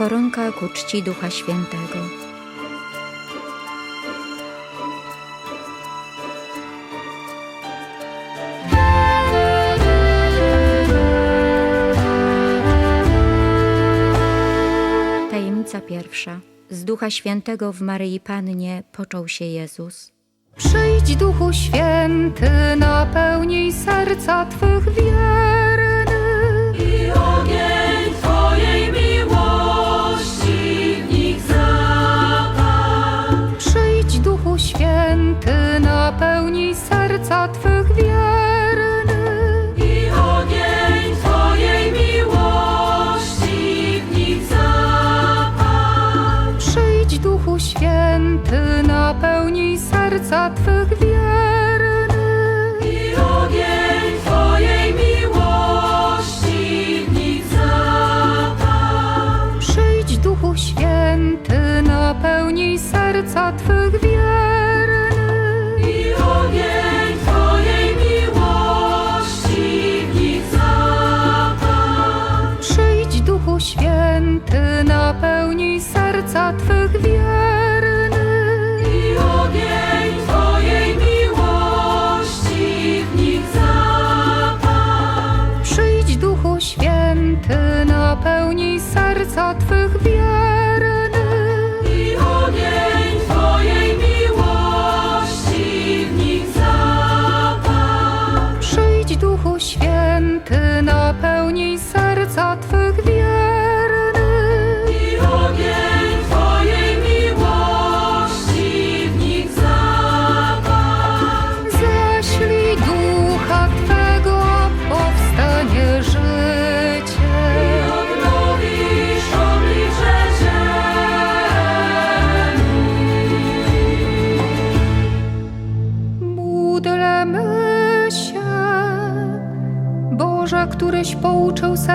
Koronka ku czci Ducha Świętego. Tajemnica pierwsza. Z Ducha Świętego w Maryi Pannie począł się Jezus. Przyjdź Duchu Święty, napełnij serca Twych wiernych. Serca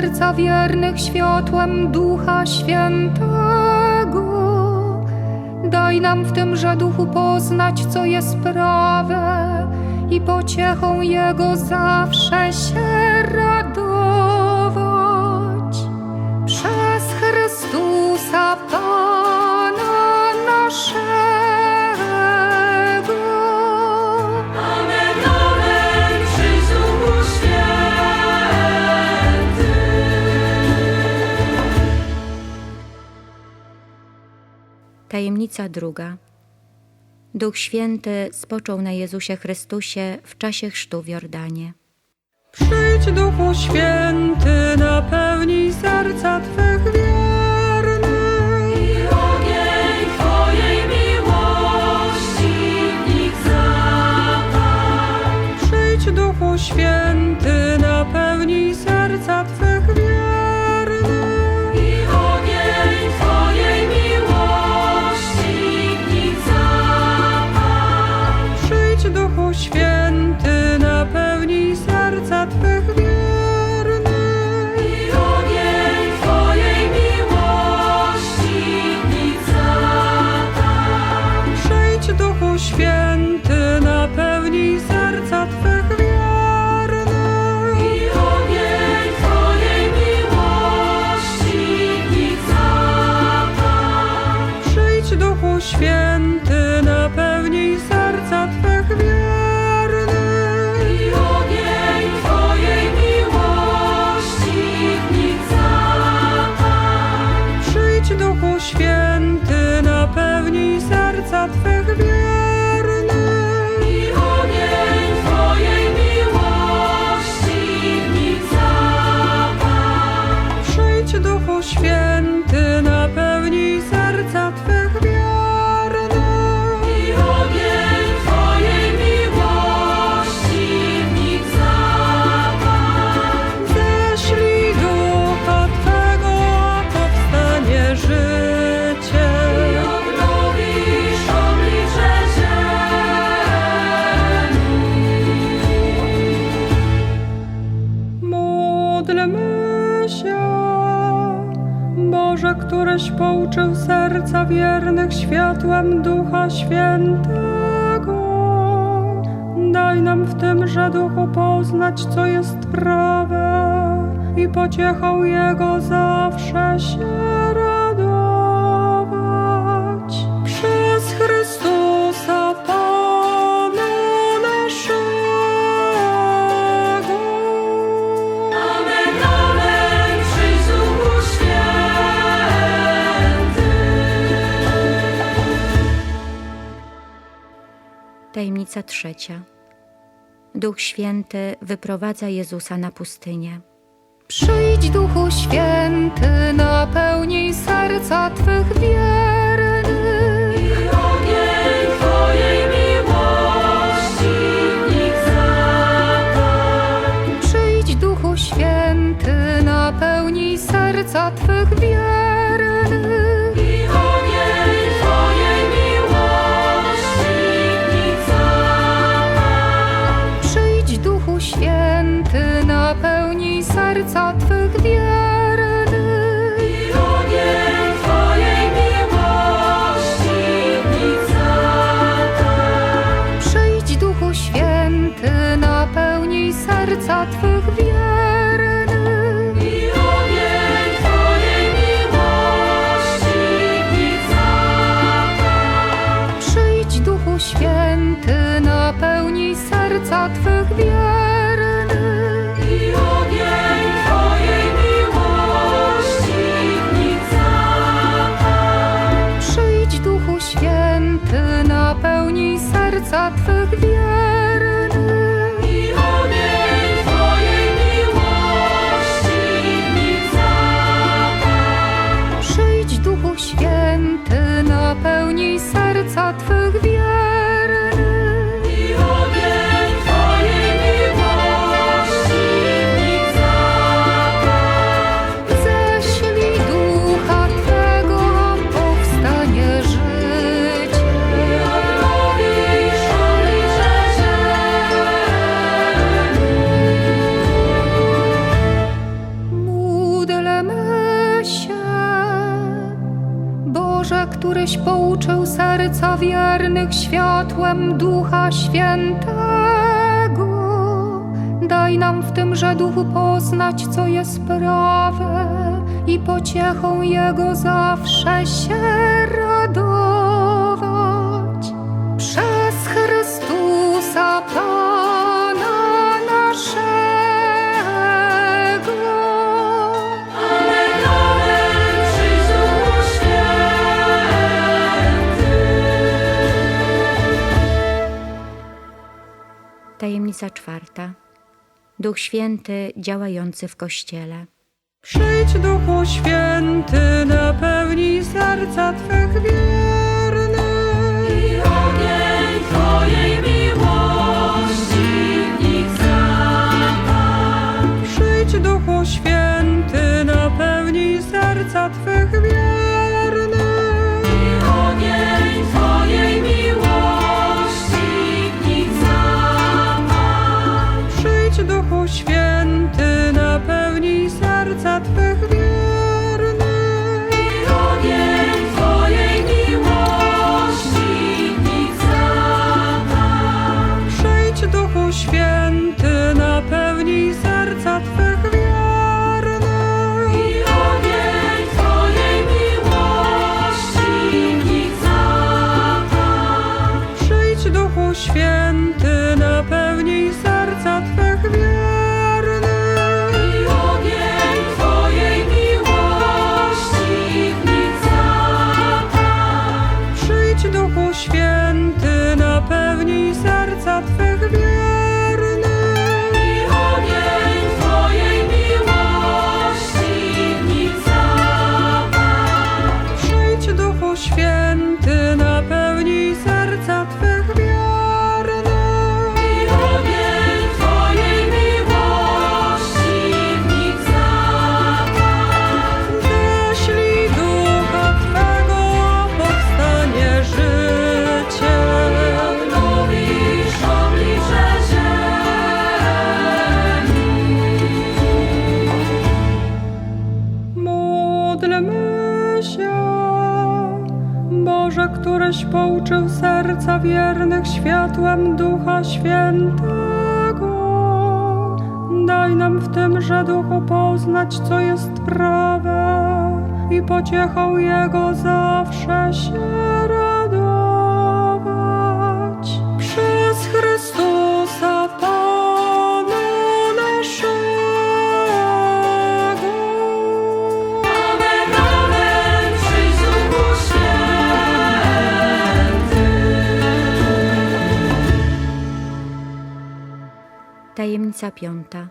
serca wiernych światłem Ducha Świętego. Daj nam w tymże duchu poznać, co jest prawe i pociechą Jego zawsze się Tajemnica druga. Duch Święty spoczął na Jezusie Chrystusie w czasie chrztu w Jordanie. Przyjdź Duchu Święty, napełnij serca Twych wiernych. I ogień Twojej miłości w nich zapal. Przyjdź Duchu Święty, napełnij serca Twych Duchu Święty, napełnij serca Twych wiernych. I ogień Twojej miłości w nich zapal. Przyjdź Duchu Święty, napełnij serca Twych wiernych. I ogień Twojej miłości w nich zapal. Przyjdź Duchu Święty, napełnij serca Twych pouczył serca wiernych światłem Ducha Świętego. Daj nam w tymże duchu poznać, co jest prawe i pociechą Jego zawsze się Tajemnica trzecia. Duch Święty wyprowadza Jezusa na pustynię. Przyjdź, Duchu Święty, napełnij serca Twych wiernych. I ogień Twojej miłości niech zapal. Przyjdź, Duchu Święty, napełnij serca Twych wiernych. Twych wiernych i ogień Twojej miłości nikt zatam. Przyjdź Duchu Święty, napełnij serca któryś pouczył serca wiernych światłem Ducha Świętego. Daj nam w tymże duchu poznać, co jest prawe i pociechą Jego zawsze się radować. Rocznica czwarta. Duch Święty działający w Kościele. Przyjdź Duchu Święty, napełnij serca Twych wiek. serca wiernych światłem Ducha Świętego. Daj nam w tymże duchu poznać, co jest prawe i pociechą Jego zawsze się. Tajemnica piąta.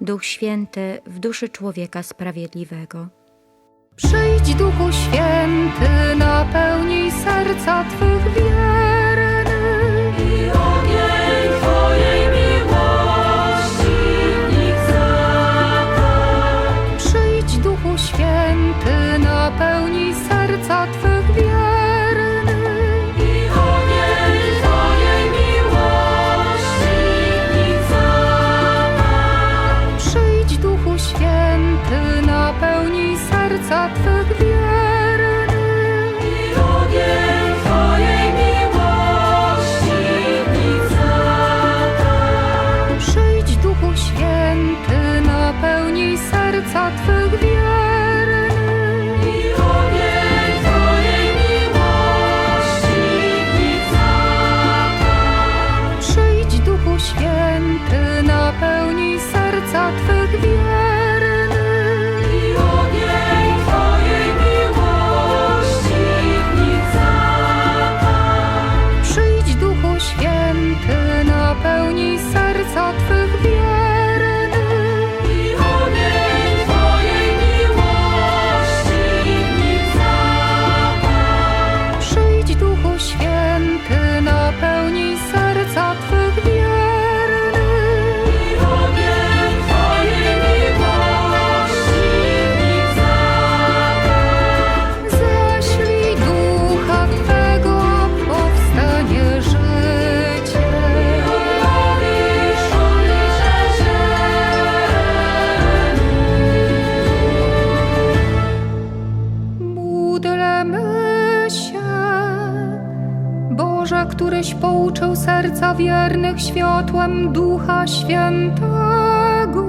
Duch Święty w duszy człowieka sprawiedliwego. Przyjdź Duchu Święty, napełnij serca Twych wiernych. Któryś pouczył serca wiernych światłem Ducha Świętego.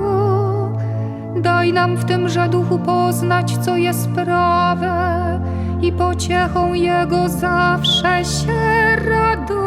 Daj nam w tymże duchu poznać, co jest prawe i pociechą Jego zawsze się radować.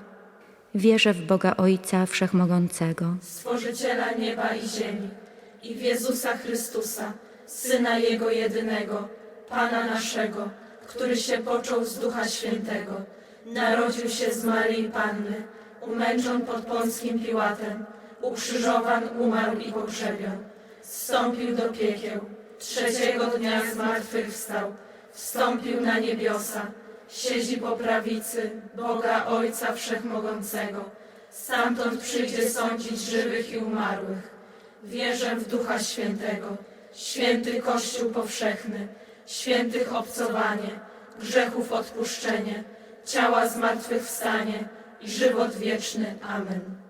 Wierzę w Boga Ojca Wszechmogącego, Stworzyciela nieba i ziemi, i w Jezusa Chrystusa, Syna Jego jedynego, Pana naszego, który się począł z Ducha Świętego, narodził się z Maryi Panny, umęczon pod Pąckim Piłatem, ukrzyżowan, umarł i pogrzebion, zstąpił do piekieł, trzeciego dnia zmartwychwstał, wstąpił na niebiosa, siedzi po prawicy Boga Ojca Wszechmogącego, stamtąd przyjdzie sądzić żywych i umarłych. Wierzę w Ducha Świętego, święty Kościół powszechny, świętych obcowanie, grzechów odpuszczenie, ciała zmartwychwstanie i żywot wieczny. Amen.